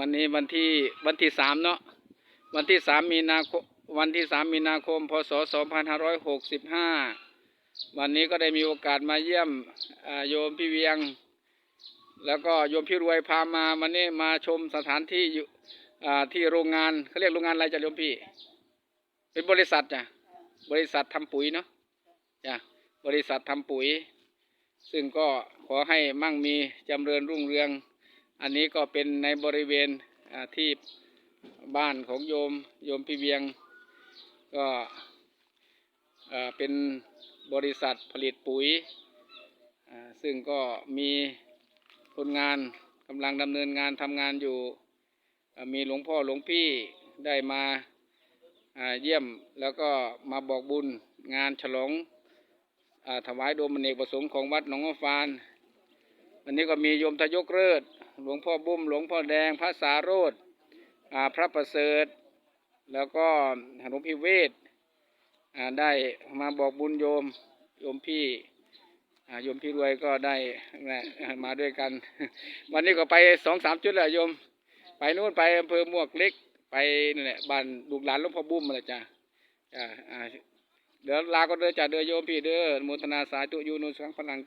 วันนี้วันที่วันที่สามเนาะวันที่สามมีนาคมวันที่สามมีนาคมพศสองพันห้าร้อยหกสิบห้าวันนี้ก็ได้มีโอกาสมาเยี่ยมโยมพี่เวียง แล้วก็โยมพี่รวยพามาวันนี้มาชมสถานที่อยู่ที่โรงงานเขาเรียกโรงงานอะไรจ้ะโยมพี่ เป็นบริษัทจ้ะบริษัททำปุ๋ยเนาะจ้ะบริษัททำปุ๋ย ซึ่งก็ขอให้มั่งมีจำเริญรุ่งเรือง อันนี้ก็เป็นในบริเวณที่บ้านของโยมโยมพี่เวียง ก็เป็นบริษัทผลิตปุ๋ย ซึ่งก็มีคนงานกำลังดำเนินงานทำงานอยู่ มีหลวงพ่อหลวงพี่ได้มาเยี่ยมแล้วก็มาบอกบุญงานฉลองอถวายโดมอเนกประสงค์ของวัดหนองฟานวันนี้ก็มีโยมทยกเลิศ หลวงพ่อบุ้มหลวงพ่อแดง พระสาโรธพระประเสริฐ แล้วก็หลวงพี่เวทได้มาบอกบุญโยมโยมพี่โยมพี่รวยก็ได้มาด้วยกัน วันนี้ก็ไปสองสามจุดแหละโยม ไปนู่นไปอำเภอมวกเล็กไปนั่แหละบ้านลูกหลานหลวงพ่อบุ้มมาเลยจ้ะจ้ะเดี๋ยวลาก็เด้อจ้ะเด้อโยมพี่เด้ออนุทนาสาธุยูนุสังพลัง